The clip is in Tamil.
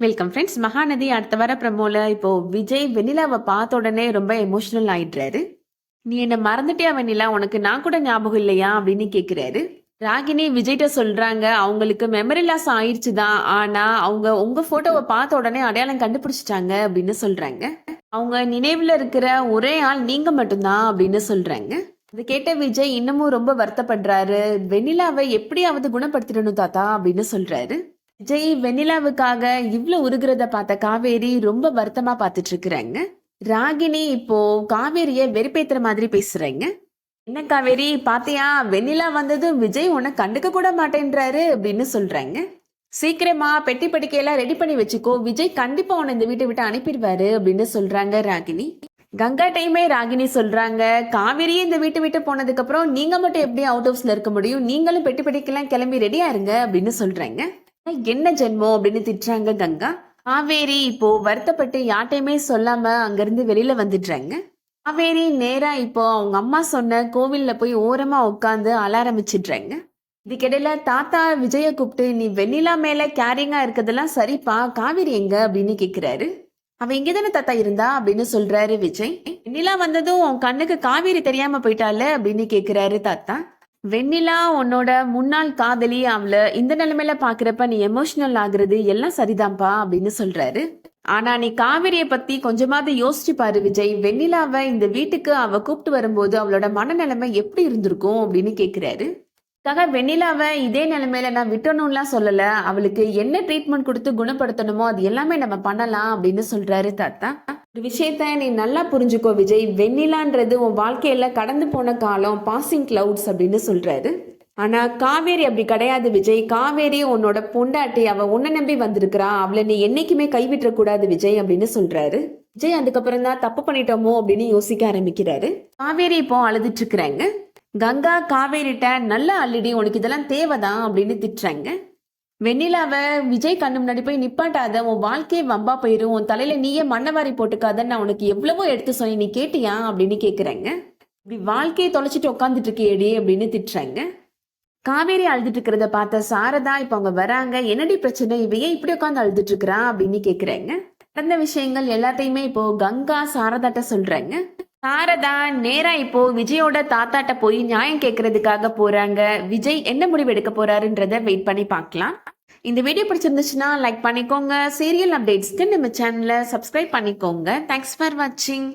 வெல்கம் ஃப்ரெண்ட்ஸ் மகாநதி அடுத்த வர பிரமோல இப்போ விஜய் வெண்ணிலாவை பார்த்த உடனே ரொம்ப எமோஷனல் ஆயிடுறாரு. நீ என்ன மறந்துட்டியா வெண்ணிலா? உனக்கு நான் கூட ஞாபகம் இல்லையா? அப்படின்னு கேக்குறாரு. ராகினி விஜய்கிட்ட சொல்றாங்க அவங்களுக்கு மெமரி லாஸ் ஆயிடுச்சு தான் ஆனா அவங்க உங்க போட்டோவை பார்த்த உடனே அடையாளம் கண்டுபிடிச்சிட்டாங்க அப்படின்னு சொல்றாங்க. அவங்க நினைவுல இருக்கிற ஒரே ஆள் நீங்க மட்டும்தான் அப்படின்னு சொல்றாங்க. அது கேட்ட விஜய் இன்னமும் ரொம்ப வருத்தப்படுறாரு. வெண்ணிலாவை எப்படியாவது குணப்படுத்திடணும் தாத்தா அப்படின்னு சொல்றாரு. விஜய் வெண்ணிலாவுக்காக இவ்வளவு உருகிறத பார்த்த காவேரி ரொம்ப வருத்தமா பார்த்துட்டு இருக்கிறாங்க ராகினி இப்போ காவேரிய வெறுப்பேத்துற மாதிரி பேசுறாங்க. என்ன காவேரி பாத்தியா? வெண்ணிலா வந்ததும் விஜய் உன்னை கண்டுக்க கூட மாட்டேன்றாரு அப்படின்னு சொல்றாங்க. சீக்கிரமா பெட்டி படுக்கையெல்லாம் ரெடி பண்ணி வச்சுக்கோ. விஜய் கண்டிப்பா உன்னை இந்த வீட்டை விட்டு அனுப்பிடுவாரு அப்படின்னு சொல்றாங்க ராகினி. கங்கா டைமே ராகினி சொல்றாங்க காவேரியே இந்த வீட்டை விட்டு போனதுக்கு அப்புறம் நீங்க மட்டும் எப்படி அவுட் ஹவுஸ்ல இருக்க முடியும்? நீங்களும் பெட்டி படிக்கலாம் கிளம்பி ரெடியா இருங்க அப்படின்னு சொல்றாங்க. என்ன ஜென்மம் அப்படின்னு திட்டுறாங்க கங்கா. காவேரி இப்போ வருத்தப்பட்டு யார்ட்டையுமே சொல்லாம அங்கிருந்து வெளியில வந்துடுறாங்க. காவேரி நேரா இப்போ அவங்க அம்மா சொன்ன கோவில்ல போய் ஓரமா உட்காந்து அழ ஆரம்பிச்சிடுறாங்க இதுக்கிடையில தாத்தா விஜய கூப்பிட்டு நீ வெண்ணிலா மேல கேரிங்கா இருக்கிறதெல்லாம் சரிப்பா காவேரி எங்க? அப்படின்னு கேக்குறாரு. அவ இங்க தானே தாத்தா இருந்தா? அப்படின்னு சொல்றாரு விஜய். வெண்ணிலா வந்ததும் உன் கண்ணுக்கு காவேரி தெரியாம போயிட்டால அப்படின்னு கேக்குறாரு தாத்தா. வெண்ணிலா உன்னோட முன்னாள் காதலி அவளை இந்த நிலைமையில பாக்குறப்ப நீ எமோஷனல் ஆகுறது எல்லாம் சரிதான்ப்பா அப்படின்னு சொல்றாரு. ஆனா நீ காவேரிய பத்தி கொஞ்சமாவது யோசிச்சு பாரு விஜய். வெண்ணிலாவை இந்த வீட்டுக்கு அவ கூப்பிட்டு வரும்போது அவளோட மனநிலைமை எப்படி இருந்திருக்கும் அப்படின்னு கேக்குறாரு. காக வெண்ணிலாவை இதே நிலைமையில நான் விட்டணும்லாம் சொல்லல. அவளுக்கு என்ன ட்ரீட்மெண்ட் கொடுத்து குணப்படுத்தணுமோ அது எல்லாமே நம்ம பண்ணலாம் அப்படின்னு சொல்றாரு தாத்தா. ஒரு விஷயத்த நீ நல்லா புரிஞ்சுக்கோ விஜய். வெண்ணிலான்றது உன் வாழ்க்கையில் கடந்து போன காலம் பாசிங் கிளவுட்ஸ் அப்படின்னு சொல்கிறாரு ஆனால் காவேரி அப்படி கிடையாது விஜய். காவேரி உன்னோட பொண்டாட்டி அவள் உன்னை நம்பி வந்திருக்கிறா. அவளை நீ என்றைக்குமே கைவிட்டக்கூடாது விஜய் அப்படின்னு சொல்கிறாரு விஜய் அதுக்கப்புறம் தான் தப்பு பண்ணிட்டோமோ அப்படின்னு யோசிக்க ஆரம்பிக்கிறாரு. காவேரி இப்போ அழுதுட்டு இருக்கிறாங்க. கங்கா காவேரிட்ட நல்லா அள்ளிடி உனக்கு இதெல்லாம் தேவைதான் அப்படின்னு திட்டுறாங்க. வெண்ணிலாவை விஜய் கண்ணு முன்னாடி போய் நிப்பாட்டாத உன் வாழ்க்கையே வம்பா போயிரும் உன் தலையில நீயே மண்ணவாரி போட்டுக்காதன்னு நான் உனக்கு எவ்வளவோ எடுத்து சொல்லி நீ கேட்டியா அப்படின்னு கேக்குறாங்க. இப்படி வாழ்க்கையை தொலைச்சிட்டு உட்காந்துட்டு இருக்கேடி அப்படின்னு திட்டுறாங்க. காவேரி அழுதுட்டு இருக்கிறத பார்த்த சாரதா இப்ப அவங்க வராங்க. என்னடி பிரச்சனை? இவையே இப்படி உட்காந்து அழுதுட்டு இருக்கிறா அப்படின்னு கேக்குறாங்க. நடந்த விஷயங்கள் எல்லாத்தையுமே இப்போ கங்கா சாரதாட்ட சொல்றாங்க. சாரதா நேரா இப்போ விஜயோட தாத்தாட்ட போய் நியாயம் கேட்கறதுக்காக போறாங்க. விஜய் என்ன முடிவு எடுக்க போறாருன்றத வெயிட் பண்ணி பார்க்கலாம். இந்த வீடியோ பிடிச்சிருந்துச்சுன்னா லைக் பண்ணிக்கோங்க. சீரியல் அப்டேட்ஸ்க்கு நம்ம சேனலை சப்ஸ்கிரைப் பண்ணிக்கோங்க. தேங்க்ஸ் ஃபார் வாட்சிங்